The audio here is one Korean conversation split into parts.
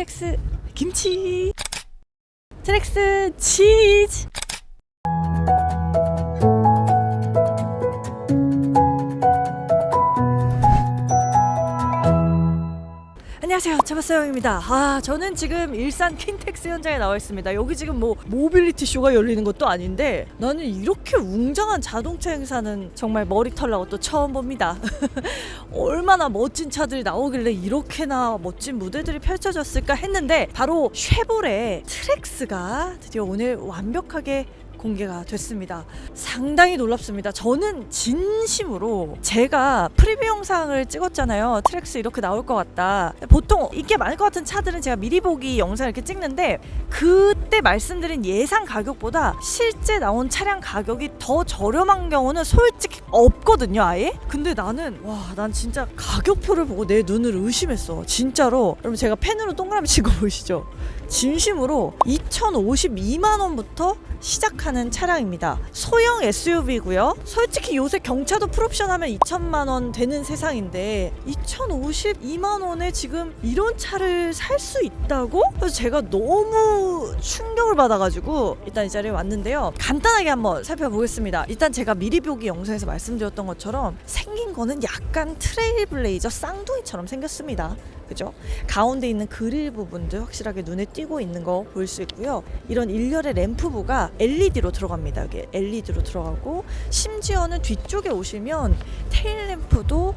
트렉스 김치. 트렉스 치즈 안녕하세요. 차바사영입니다. 아 저는 지금 일산 킨텍스 현장에 나와 있습니다. 여기 지금 뭐 모빌리티 쇼가 열리는 것도 아닌데 나는 이렇게 웅장한 자동차 행사는 정말 머리 털 나고 또 처음 봅니다. 얼마나 멋진 차들이 나오길래 이렇게나 멋진 무대들이 펼쳐졌을까 했는데 바로 쉐보레 트렉스가 드디어 오늘 완벽하게 공개가 됐습니다. 상당히 놀랍습니다. 저는 진심으로 제가 프리뷰 영상을 찍었잖아요. 트랙스 이렇게 나올 것 같다. 보통 인기 많을 것 같은 차들은 제가 미리 보기 영상 이렇게 찍는데 그때 말씀드린 예상 가격보다 실제 나온 차량 가격이 더 저렴한 경우는 솔직히 없거든요, 아예. 근데 나는 와, 난 진짜 가격표를 보고 내 눈을 의심했어. 진짜로. 여러분 제가 펜으로 동그라미 친 거 보이시죠? 진심으로 2,052만 원부터 시작하는 차량입니다. 소형 SUV고요. 솔직히 요새 경차도 풀옵션 하면 2천만 원 되는 세상인데 2,052만 원에 지금 이런 차를 살 수 있다고? 그래서 제가 너무 충격을 받아가지고 일단 이 자리에 왔는데요. 간단하게 한번 살펴보겠습니다. 일단 제가 미리 보기 영상에서 말씀드렸던 것처럼 생긴 거는 약간 트레일블레이저 쌍둥이처럼 생겼습니다. 그죠? 가운데 있는 그릴 부분도 확실하게 눈에 띄고 있는 거 볼 수 있고요. 이런 일렬의 램프부가 LED로 들어갑니다. 여기 LED로 들어가고 심지어는 뒤쪽에 오시면 테일 램프도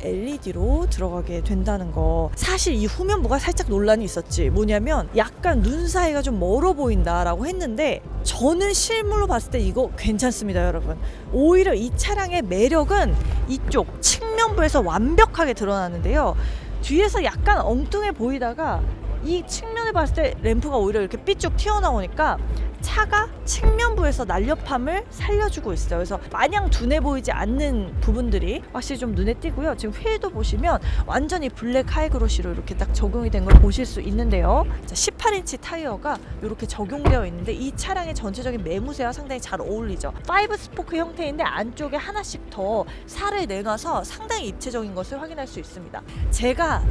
LED로 들어가게 된다는 거. 사실 이 후면부가 살짝 논란이 있었지. 뭐냐면 약간 눈 사이가 좀 멀어 보인다라고 했는데 저는 실물로 봤을 때 이거 괜찮습니다, 여러분. 오히려 이 차량의 매력은 이쪽 측면부에서 완벽하게 드러나는데요. 뒤에서 약간 엉뚱해 보이다가 이 측면 을 봤을 때 램프가 오히려 이렇게 삐쭉 튀어나오니까 차가 측면부에서 날렵함을 살려주고 있어요. 그래서 마냥 둔해 보이지 않는 부분들이 확실히 좀 눈에 띄고요. 지금 휠도 보시면 완전히 블랙 하이그로시로 이렇게 딱 적용이 된 걸 보실 수 있는데요. 자, 18인치 타이어가 이렇게 적용되어 있는데 이 차량의 전체적인 매무새와 상당히 잘 어울리죠. 5 스포크 형태인데 안쪽에 하나씩 더 살을 내놔서 상당히 입체적인 것을 확인할 수 있습니다. 제가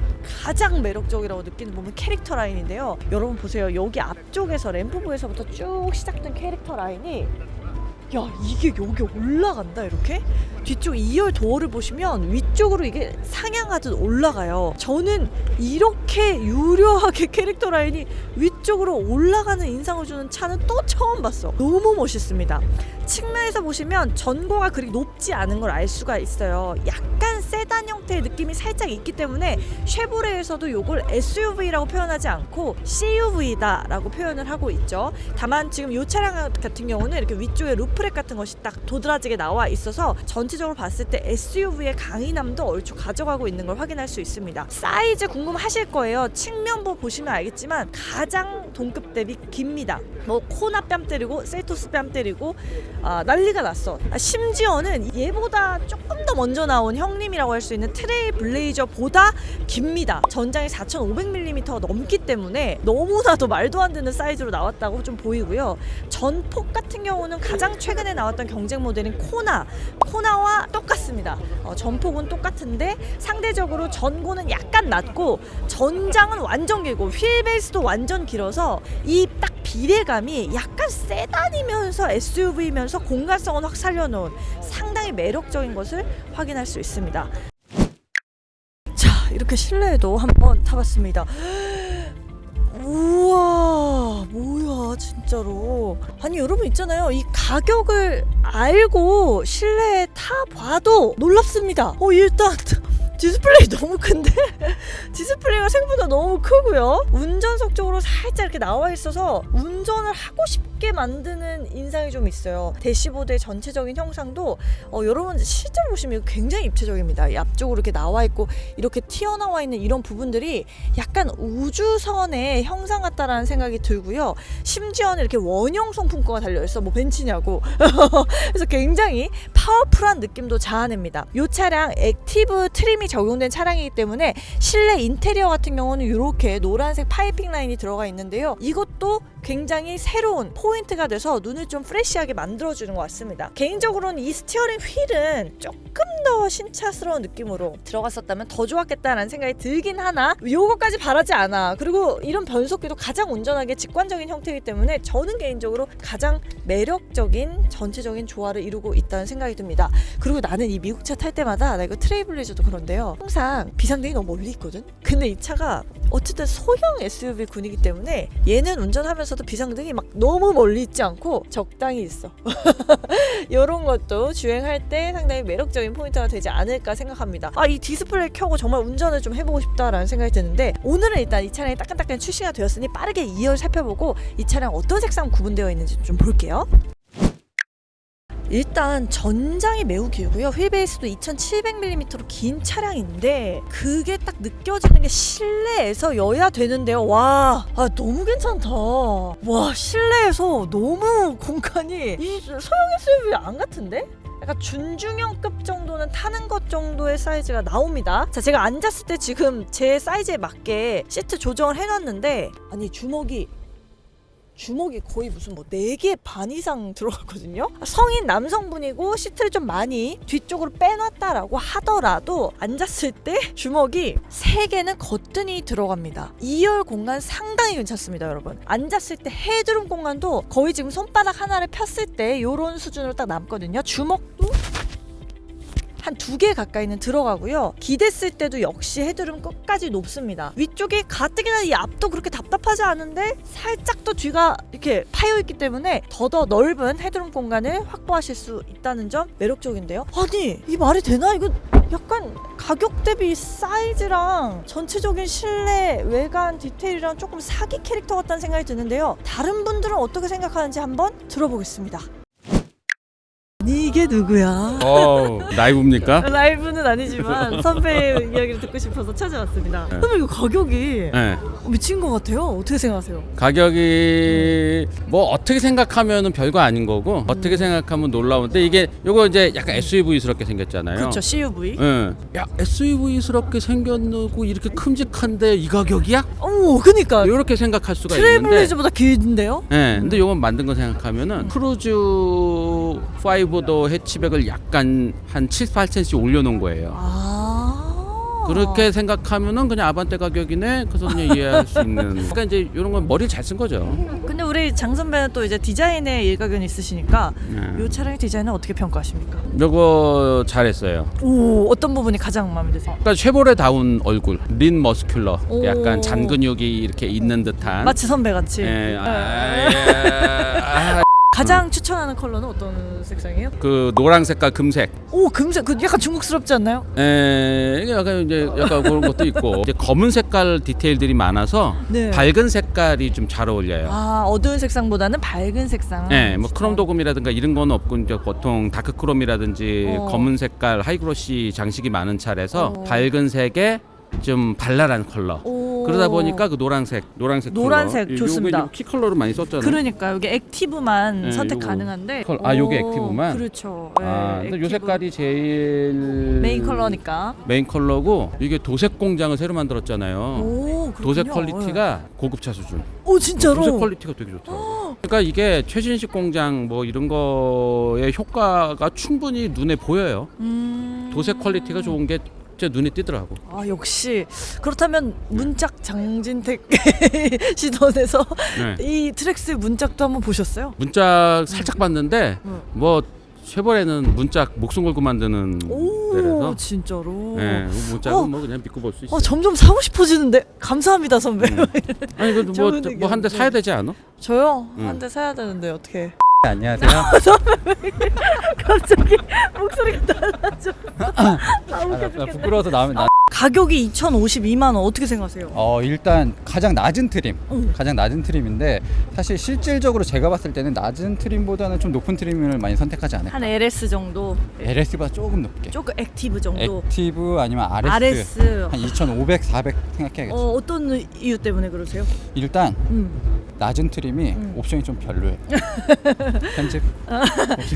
가장 매력적이라고 느끼는 부분 캐릭터 라인인데요. 여러분 보세요. 여기 앞쪽에서 램프부에서부터 쭉 시작된 캐릭터 라인이 야 이게 여기 올라간다 이렇게? 뒤쪽 2열 도어를 보시면 위쪽으로 이게 상향하듯 올라가요. 저는 이렇게 유려하게 캐릭터 라인이 위쪽으로 올라가는 인상을 주는 차는 또 처음 봤어. 너무 멋있습니다. 측면에서 보시면 전고가 그리 높지 않은 걸 알 수가 있어요. 약간 세단 형태의 느낌이 살짝 있기 때문에 쉐보레에서도 이걸 SUV라고 표현하지 않고 CUV다라고 표현을 하고 있죠 다만 지금 이 차량 같은 경우는 이렇게 위쪽에 루프렉 같은 것이 딱 도드라지게 나와 있어서 전체적으로 봤을 때 SUV의 강인함도 얼추 가져가고 있는 걸 확인할 수 있습니다. 사이즈 궁금하실 거예요. 측면부 보시면 알겠지만 가장 동급 대비 깁니다. 뭐 코나 뺨 때리고 셀토스 뺨 때리고 아, 난리가 났어. 아, 심지어는 얘보다 조금 더 먼저 나온 형님이라고 할 수 있는 트레이 블레이저보다 깁니다. 전장이 4,500mm 넘기 때문에 너무나도 말도 안 되는 사이즈로 나왔다고 좀 보이고요. 전폭 같은 경우는 가장 최근에 나왔던 경쟁 모델인 코나, 코나와 똑같습니다. 어, 전폭은 똑같은데 상대적으로 전고는 약간 낮고 전장은 완전 길고 휠 베이스도 완전 길어서 이딱 비례감이 약간 세단이면서 SUV면서 공간성은 확 살려놓은 상당히 매력적인 것을 확인할 수 있습니다. 자 이렇게 실내에도 한번 타봤습니다. 우와 뭐야 진짜로 아니 여러분 있잖아요 이 가격을 알고 실내에 타봐도 놀랍습니다 어 일단 디스플레이 너무 큰데? 디스플레이가 생각보다 너무 크고요. 운전석 쪽으로 살짝 이렇게 나와 있어서 운전을 하고 싶 게 만드는 인상이 좀 있어요. 대시보드의 전체적인 형상도 어, 여러분 실제로 보시면 굉장히 입체적입니다. 이 앞쪽으로 이렇게 나와 있고 이렇게 튀어나와 있는 이런 부분들이 약간 우주선의 형상 같다라는 생각이 들고요. 심지어는 이렇게 원형 송풍구가 달려 있어. 뭐 벤치냐고. 그래서 굉장히 파워풀한 느낌도 자아냅니다. 이 차량 액티브 트림이 적용된 차량이기 때문에 실내 인테리어 같은 경우는 이렇게 노란색 파이핑 라인이 들어가 있는데요. 이것도 굉장히 새로운 포인트 가 돼서 눈을 좀 프레시하게 만들어주는 것 같습니다. 개인적으로는 이 스티어링 휠은 조금 더 신차스러운 느낌으로 들어갔었다면 더 좋았겠다라는 생각이 들긴 하나 요거까지 바라지 않아. 그리고 이런 변속기도 가장 온전하게 직관적인 형태이기 때문에 저는 개인적으로 가장 매력적인 전체적인 조화를 이루고 있다는 생각이 듭니다. 그리고 나는 이 미국 차 탈 때마다 나 이거 트레이블리저도 그런데요. 항상 비상등이 너무 멀리 있거든. 근데 이 차가 어쨌든 소형 SUV 군이기 때문에 얘는 운전하면서도 비상등이 막 너무 멀리 있지 않고 적당히 있어. 이런 것도 주행할 때 상당히 매력적인 포인트가 되지 않을까 생각합니다. 아 이 디스플레이 켜고 정말 운전을 좀 해보고 싶다라는 생각이 드는데 오늘은 일단 이 차량이 따끈따끈 출시가 되었으니 빠르게 2열 살펴보고 이 차량 어떤 색상 구분되어 있는지 좀 볼게요. 일단 전장이 매우 길고요. 휠베이스도 2,700mm로 긴 차량인데 그게 딱 느껴지는 게 실내에서 여야 되는데요. 와, 아, 너무 괜찮다. 와, 실내에서 너무 공간이 이 소형 SUV 안 같은데? 약간 준중형급 정도는 타는 것 정도의 사이즈가 나옵니다. 자, 제가 앉았을 때 지금 제 사이즈에 맞게 시트 조정을 해놨는데 아니 주먹이 주먹이 거의 무슨 뭐네개반 이상 들어갔거든요. 성인 남성분이고 시트를 좀 많이 뒤쪽으로 빼놨다라고 하더라도 앉았을 때 주먹이 세 개는 거뜬히 들어갑니다. 2열 공간 상당히 괜찮습니다, 여러분. 앉았을 때 헤드룸 공간도 거의 지금 손바닥 하나를 폈을 때 이런 수준으로 딱 남거든요. 주먹도 한 두 개 가까이는 들어가고요. 기댔을 때도 역시 헤드룸 끝까지 높습니다. 위쪽이 가뜩이나 이 앞도 그렇게 답답하지 않은데 살짝 더 뒤가 이렇게 파여 있기 때문에 더더 넓은 헤드룸 공간을 확보하실 수 있다는 점 매력적인데요. 아니 이 말이 되나 이거 약간 가격 대비 사이즈랑 전체적인 실내 외관 디테일이랑 조금 사기 캐릭터 같다는 생각이 드는데요. 다른 분들은 어떻게 생각하는지 한번 들어보겠습니다. 이게 누구야? 어 라이브입니까? 라이브는 아니지만 선배의 이야기를 듣고 싶어서 찾아왔습니다. 네. 선배 이거 가격이 네. 미친 것 같아요. 어떻게 생각하세요? 가격이 뭐 어떻게 생각하면은 별거 아닌 거고 어떻게 생각하면 놀라운데 이게 요거 이제 약간 SUV스럽게 생겼잖아요. 그렇죠 CUV. 응. 야 SUV스럽게 생겼고 이렇게 큼직한데 이 가격이야? 오, 그니까 이렇게 생각할 수가 있는데. 트레블리즈보다 길던데요? 네, 근데 요건 만든 거 생각하면은 크루즈 5도 해치백을 약간 한 7, 8cm 올려놓은 거예요. 아. 그렇게 생각하면은 그냥 아반떼 가격이네. 그래서 그냥 이해할 수 있는. 그러니까 이제 이런 건 머리를 잘 쓴 거죠. 근데 우리 장 선배는 또 이제 디자인에 일가견이 있으시니까 네. 이 차량의 디자인은 어떻게 평가하십니까? 요거 잘했어요. 오, 어떤 부분이 가장 마음에 드세요? 그러니까 쉐보레다운 얼굴, 린 머스큘러, 오. 약간 잔 근육이 이렇게 있는 듯한. 마치 선배 같이. 예, 아, 예, 아, 가장 추천하는 컬러는 어떤 색상이에요? 그 노랑 색깔 금색. 오, 금색. 그 약간 중국스럽지 않나요? 에 이게 약간 이제 약간 그런 것도 있고 이제 검은 색깔 디테일들이 많아서 네. 밝은 색깔이 좀 잘 어울려요. 아, 어두운 색상보다는 밝은 색상. 네, 뭐 크롬 도금이라든가 이런 건 없고 이제 보통 다크 크롬이라든지 어. 검은 색깔 하이그로시 장식이 많은 차라서 어. 밝은 색에 좀 발랄한 컬러. 오. 그러다 보니까 그 노란색, 노란색 노란색 컬러. 좋습니다. 키 컬러로 많이 썼잖아요. 그러니까 여기 액티브만 네, 선택 요거 가능한데. 컬- 아, 요게 오, 액티브만? 그렇죠. 아, 네, 근데 요 액티브. 색깔이 제일 메인 컬러니까. 메인 컬러고 이게 도색 공장을 새로 만들었잖아요. 오, 그렇군요. 도색 퀄리티가 고급차 수준. 오, 진짜로. 도색 퀄리티가 되게 좋다. 그러니까 이게 최신식 공장 뭐 이런 거의 효과가 충분히 눈에 보여요. 음. 도색 퀄리티가 좋은 게 진짜 눈에 띄더라고. 아 역시 그렇다면 문짝 장진택 시선에서 네. 이 트랙스 문짝도 한번 보셨어요? 문짝 살짝 봤는데 응. 뭐 쉐보레는 문짝 목숨 걸고 만드는 오 데라서 진짜로. 네, 문짝은 어. 뭐 그냥 믿고 볼 수 있어. 어 점점 사고 싶어지는데 감사합니다 선배. 음. 아니 좋은 그뭐뭐 한대 의견. 사야 되지 않아? 저요 음. 한대 사야 되는데 어떻게? 안녕하세요. 갑자기 목소리가 달라져. 아, 아, 웃겨 나 죽겠네. 부끄러워서 나오면 나. 가격이 2,052만 원 어떻게 생각하세요? 어 일단 가장 낮은 트림, 응. 가장 낮은 트림인데 사실 실질적으로 제가 봤을 때는 낮은 트림보다는 좀 높은 트림을 많이 선택하지 않을까. 한 LS 정도, LS보다 조금 높게. 조금 액티브 정도. 액티브 아니면 RS, RS. 한 2,500, 400 생각해야겠죠. 어 어떤 이유 때문에 그러세요? 일단 음. 낮은 트림이 음. 옵션이 좀 별로예요. 편집.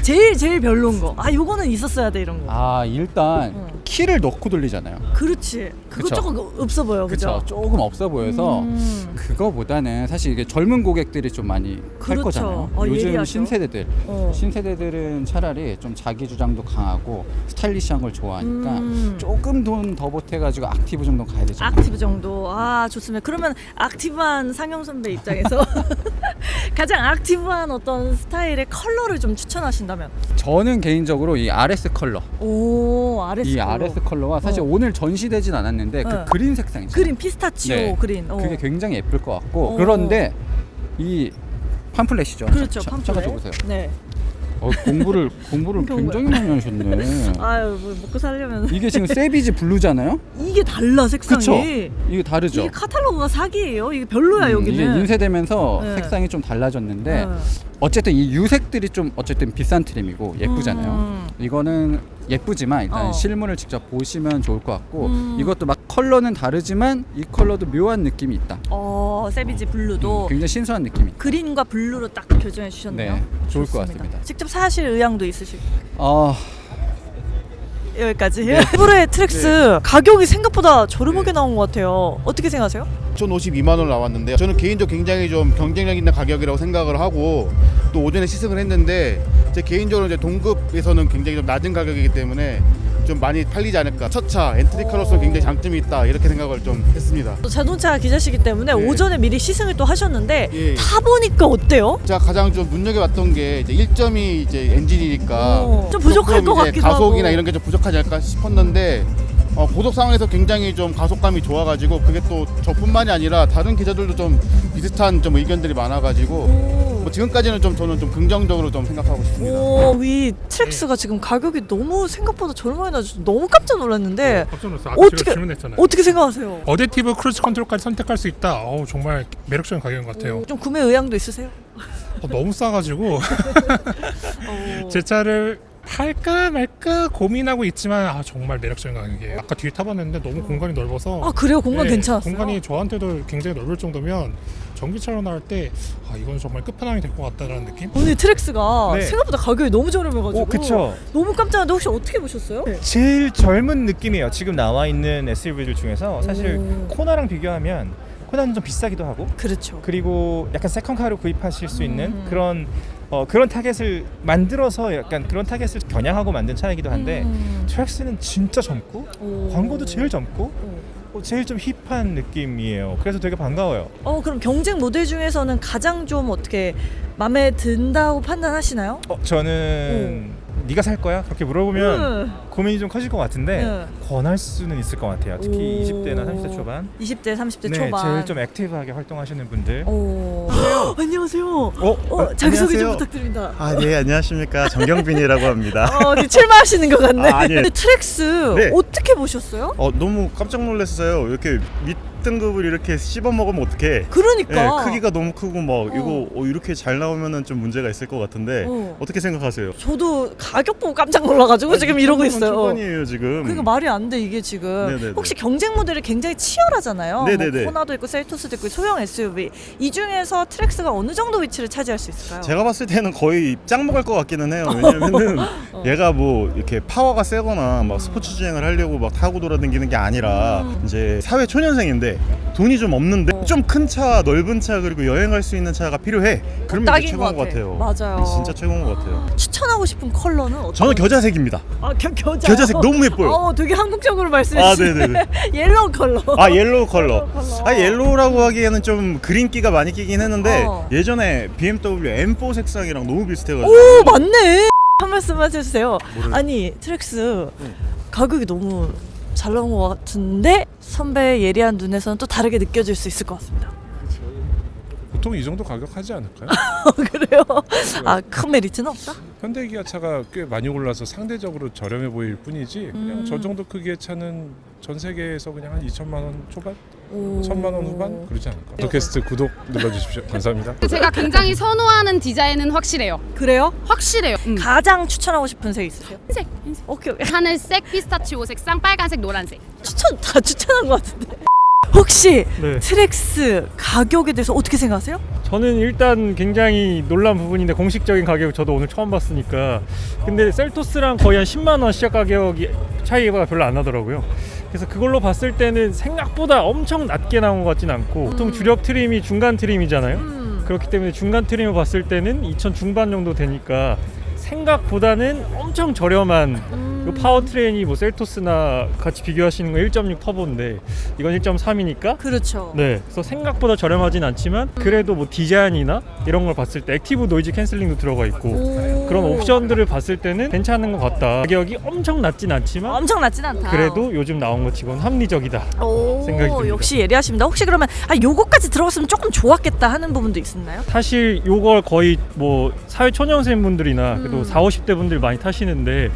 제일 제일 별로인 거. 아 요거는 있었어야 돼 이런 거. 아 일단 음. 키를 넣고 돌리잖아요. 그렇지. 그거 그쵸. 조금 없어 보여, 그죠? 조금 없어 보여서 음. 그거보다는 사실 이게 젊은 고객들이 좀 많이 할 그렇죠. 거잖아요. 어, 요즘 예리하죠. 신세대들 어. 신세대들은 차라리 좀 자기 주장도 강하고 스타일리시한 걸 좋아하니까 음. 조금 돈 더 보태가지고 액티브 정도 가야 되잖아요. 악티브 정도. 아 좋습니다. 그러면 악티브한 상영 선배 입장에서 가장 악티브한 어떤 스타일의 컬러를 좀 추천하신다면? 저는 개인적으로 이 RS 컬러, 오 RS. 이 컬러. RS 컬러가 사실 어. 오늘 전시되진 않았는데 어. 그 그린 색상 있잖아요. 그린 피스타치오 네. 그린. 어. 그게 굉장히 예쁠 것 같고 어. 그런데 이 팜플렛이죠. 그렇죠. 자- 팜플렛. 줘보세요. 네. 어, 공부를 공부를 공부. 굉장히 많이 하셨네. 아유 뭐 먹고 살려면 이게 지금 세비지 블루잖아요. 이게 달라 색상이. 그쵸? 이게 다르죠. 이게 카탈로그가 사기예요. 이게 별로야 음, 여기는. 이게 인쇄되면서 네. 색상이 좀 달라졌는데 네. 어쨌든 이 유색들이 좀 어쨌든 비싼 트림이고 예쁘잖아요. 음. 이거는 예쁘지만 일단 어. 실물을 직접 보시면 좋을 것 같고 음. 이것도 막 컬러는 다르지만 이 컬러도 묘한 느낌이 있다. 어 세비지 블루도 음, 굉장히 신선한 느낌이. 있다. 그린과 블루로 딱 교정해 주셨네요. 네, 좋을 것 좋습니다. 같습니다. 직접 사실 의향도 있으시고 아 여기까지. 네. 프로의 트랙스 가격이 생각보다 저렴하게 나온 것 같아요. 어떻게 생각하세요? 1,052만 원 나왔는데요. 저는 개인적으로 굉장히 좀 경쟁력 있는 가격이라고 생각을 하고 또 오전에 시승을 했는데 제 개인적으로 이제 동급에서는 굉장히 좀 낮은 가격이기 때문에 좀 많이 팔리지 않을까. 첫 차 엔트리카로서 굉장히 장점이 있다 이렇게 생각을 좀 했습니다. 또 자동차 기자시기 때문에 네. 오전에 미리 시승을 또 하셨는데 예. 타 보니까 어때요? 제가 가장 좀 눈여겨봤던 게 이제 1점이 이제 엔진이니까 어, 좀 부족할 조금 것 이제 같기도 가속이나 하고. 이런 게 좀 부족하지 않을까 싶었는데 어, 고속 상황에서 굉장히 좀 가속감이 좋아가지고 그게 또 저뿐만이 아니라 다른 기자들도 좀 비슷한 좀 의견들이 많아가지고 오. 뭐 지금까지는 좀 저는 좀 긍정적으로 좀 생각하고 있습니다. 오, 이 트랙스가 지금 가격이 너무 생각보다 저렴하게 나서 너무 깜짝 놀랐는데 깜짝 놀랐어. 아까 어떻게- 제가 질문했잖아요. 어떻게 생각하세요? 어댑티브 크루즈 컨트롤까지 선택할 수 있다. 어우, 정말 매력적인 가격인 것 같아요. 좀 구매 의향도 있으세요? 어, 너무 싸가지고 어. 제 차를 팔까 말까 고민하고 있지만 아 정말 매력적인 가격이에요. 아까 뒤에 타봤는데 너무 공간이 넓어서 아 그래요? 공간 네, 괜찮았어요? 공간이 저한테도 굉장히 넓을 정도면 전기차로 나올 때 아, 이건 정말 끝판왕이 될 것 같다라는 느낌? 오늘 트랙스가 네. 생각보다 가격이 너무 저렴해가지고 오, 그쵸. 너무 깜짝인데 혹시 어떻게 보셨어요? 제일 젊은 느낌이에요. 지금 나와 있는 SUV들 중에서 사실 오. 코나랑 비교하면 코나는 좀 비싸기도 하고 그렇죠. 그리고 약간 세컨카로 구입하실 수 있는 음. 그런 어, 그런 타겟을 만들어서 약간 그런 타겟을 겨냥하고 만든 차이기도 한데 음. 트랙스는 진짜 젊고 오. 광고도 제일 젊고 오. 어, 제일 좀 힙한 느낌이에요. 그래서 되게 반가워요. 어 그럼 경쟁 모델 중에서는 가장 좀 어떻게 마음에 든다고 판단하시나요? 어, 저는 네가 살 거야? 그렇게 물어보면 음. 고민이 좀 커질 것 같은데 네. 권할 수는 있을 것 같아요. 특히 오. 20대나 30대 초반. 20대, 30대 네, 초반. 제일 좀 액티브하게 활동하시는 분들. 오. 안녕하세요. 어, 어, 자기소개 좀 안녕하세요. 부탁드립니다. 아, 네, 안녕하십니까. 정경빈이라고 합니다. 어, 네, 출마하시는 것 같네. 아, 아니에요. 근데 트랙스 네. 어떻게 보셨어요? 어, 너무 깜짝 놀랐어요. 이렇게 밑 등급을 이렇게 씹어 먹으면 어떡해. 그러니까. 예, 크기가 너무 크고 막 어. 이거 어, 이렇게 잘 나오면은 좀 문제가 있을 것 같은데 어. 어. 떻게 생각하세요? 저도 가격 보고 깜짝 놀라가지고 지금 이러고 6천만 있어요. 초반이에요 지금. 그러니까 말이 안 돼 이게 지금 네네네. 혹시 경쟁 모델이 굉장히 치열하잖아요. 네네네. 뭐 코나도 있고 셀토스도 있고 소형 SUV 이 중에서 트랙스가 어느 정도 위치를 차지할 수 있을까요? 제가 봤을 때는 거의 짱 먹을 것 같기는 해요. 왜냐면은 어. 얘가 뭐 이렇게 파워가 세거나 막 스포츠 주행을 하려고 막 타고 돌아다니는 게 아니라 음. 이제 사회 초년생인데 돈이 좀 없는데 어. 좀 큰 차, 넓은 차 그리고 여행할 수 있는 차가 필요해. 그러면 이게 딱인 최고인 것것 같아. 같아요. 맞아요. 진짜 최고인 것 같아요. 추천하고 싶은 컬러는 어떤? 저는 겨자색입니다. 아 겨, 겨자. 겨자색 너무 예뻐요. 어, 되게 한국적으로 말씀해 아, 주시네. 네네네. 옐로우 컬러. 아 옐로우 컬러. 컬러. 아 옐로우라고 하기에는 좀 그린기가 많이 끼긴 했는데 어. 예전에 BMW M4 색상이랑 너무 비슷해가지고. 오 맞네. 한 말씀 해주세요. 뭐를- 아니 트랙스 가격이 너무 잘 나온 것 같은데 선배의 예리한 눈에서는 또 다르게 느껴질 수 있을 것 같습니다. 보통 이 정도 가격 하지 않을까요? 그래요? 아 큰 메리트는 없다? 현대 기아차가 꽤 많이 올라서 상대적으로 저렴해 보일 뿐이지 그냥 음. 저 정도 크기의 차는 전 세계에서 그냥 한 2천만 원 초반, 오. 1 천만 원 후반 그러지 않을까? 팟캐스트 구독 눌러주십시오. 감사합니다. 제가 굉장히 선호하는 디자인은 확실해요. 그래요? 확실해요. 음. 가장 추천하고 싶은 색 있으세요? 흰색, 흰색. 오케이 오케이. 하늘색, 피스타치오 색상, 빨간색, 노란색. 추천 다 추천한 것 같은데. 혹시 네. 트랙스 가격에 대해서 어떻게 생각하세요? 저는 일단 굉장히 놀란 부분인데 공식적인 가격을 저도 오늘 처음 봤으니까 근데 셀토스랑 거의 한 10만 원 시작 가격이 차이가 별로 안 나더라고요. 그래서 그걸로 봤을 때는 생각보다 엄청 낮게 나온 것 같진 않고 보통 주력 트림이 중간 트림이잖아요. 음. 그렇기 때문에 중간 트림을 봤을 때는 2천 중반 정도 되니까 생각보다는 엄청 저렴한 음. 요 파워트레인이 뭐 셀토스나 같이 비교하시는 거1.6 터보인데 이건 1.3이니까 그렇죠. 네, 그래서 생각보다 저렴하진 않지만 그래도 뭐 디자인이나 이런 걸 봤을 때 액티브 노이즈 캔슬링도 들어가 있고 오. 그런 옵션들을 봤을 때는 괜찮은 것 같다. 가격이 엄청 낮진 않지만 엄청 낮진 않다. 그래도 요즘 나온 것 치고는 합리적이다. 오, 생각이 듭니다. 역시 예리하십니다. 혹시 그러면 아 요거까지 들어갔으면 조금 좋았겠다 하는 부분도 있었나요? 사실 요걸 거의 뭐 사회 초년생 분들이나 그래도 음. 4, 50대 분들 많이 타시는데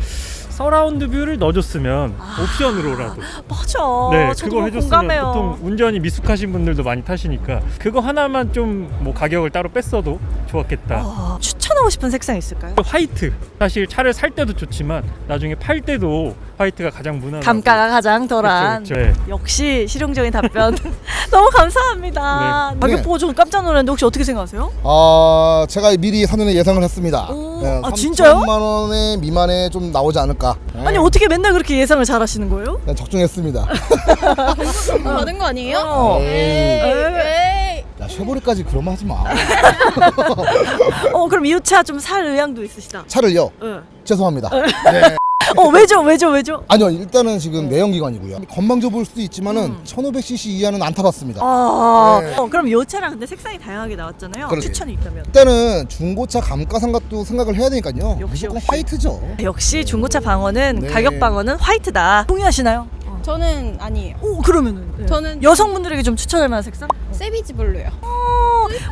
서라운드 뷰를 넣어줬으면 옵션으로라도 맞아. 네, 아, 저도 그걸 해줬으면 공감해요. 보통 운전이 미숙하신 분들도 많이 타시니까 그거 하나만 좀 뭐 가격을 따로 뺐어도 좋았겠다. 아, 추천 하고 싶은 색상 있을까요? 화이트 사실 차를 살 때도 좋지만 나중에 팔 때도 화이트가 가장 무난하고 감가가 가장 덜한. 그쵸, 그쵸. 네. 역시 실용적인 답변 너무 감사합니다. 네. 가격 네. 보고 저는 깜짝 놀랐는데 혹시 어떻게 생각하세요? 아 제가 미리 사전에 예상을 했습니다. 오, 네, 아, 진짜요? 3천만 원에 미만에 좀 나오지 않을까. 네, 아니 어떻게 맨날 그렇게 예상을 잘 하시는 거예요? 그냥 적중했습니다. 받은 거 아니에요? 어. 에이, 에이. 야 쉐보레까지 그런 말 하지 마. 어 그럼 이 차 좀 살 의향도 있으시다. 차를요. 응. 죄송합니다. 네. 어 왜죠 왜죠 왜죠? 아니요 일단은 지금 내연기관이고요. 건방져 보일 수도 있지만은 1500cc 이하는 안 타봤습니다. 아 네. 어, 그럼 이 차랑 근데 색상이 다양하게 나왔잖아요. 그러게요. 추천이 있다면. 일단은 중고차 감가상각도 생각을 해야 되니까요. 역시, 무조건 역시. 화이트죠. 역시 중고차 방어는 네. 가격 방어는 화이트다. 동의하시나요? 저는 아니에요. 오 그러면은 네. 저는 여성분들에게 좀 추천할 만한 색상? 세비지 블루요.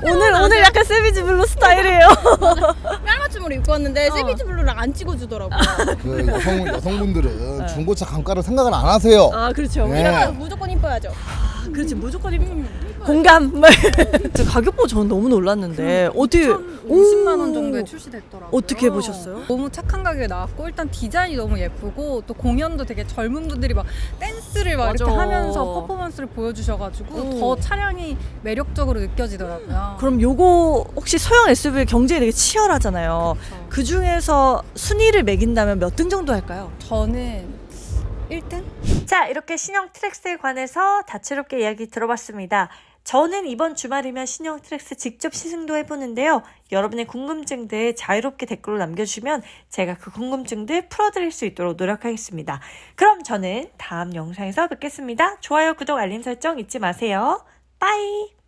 오늘 오늘 약간 세비지 블루 스타일이에요. 깔맞춤으로 입고 왔는데 어. 세비지 블루랑 안 찍어주더라고요. 그 여성 여성분들은 중고차 감가를 생각을 안 하세요. 네. 아 그렇죠. 네. 무조건 이뻐야죠. 그렇지 무조건 입- 공감. 저 가격 보고 저는 너무 놀랐는데 어떻게 50만 원 정도에 출시됐더라고요. 어떻게 해보셨어요? 너무 착한 가격에 나왔고 일단 디자인이 너무 예쁘고 또 공연도 되게 젊은 분들이 막 댄스를 막 맞아. 이렇게 하면서 퍼포먼스를 보여주셔가지고 오. 더 차량이 매력적으로 느껴지더라고요. 그럼 요거 혹시 소형 SUV 경쟁이 되게 치열하잖아요. 그 중에서 순위를 매긴다면 몇 등 정도 할까요? 저는 1등? 자, 이렇게 신형 트랙스에 관해서 다채롭게 이야기 들어봤습니다. 저는 이번 주말이면 신형 트랙스 직접 시승도 해보는데요. 여러분의 궁금증들 자유롭게 댓글로 남겨주시면 제가 그 궁금증들 풀어드릴 수 있도록 노력하겠습니다. 그럼 저는 다음 영상에서 뵙겠습니다. 좋아요, 구독, 알림 설정 잊지 마세요. 빠이!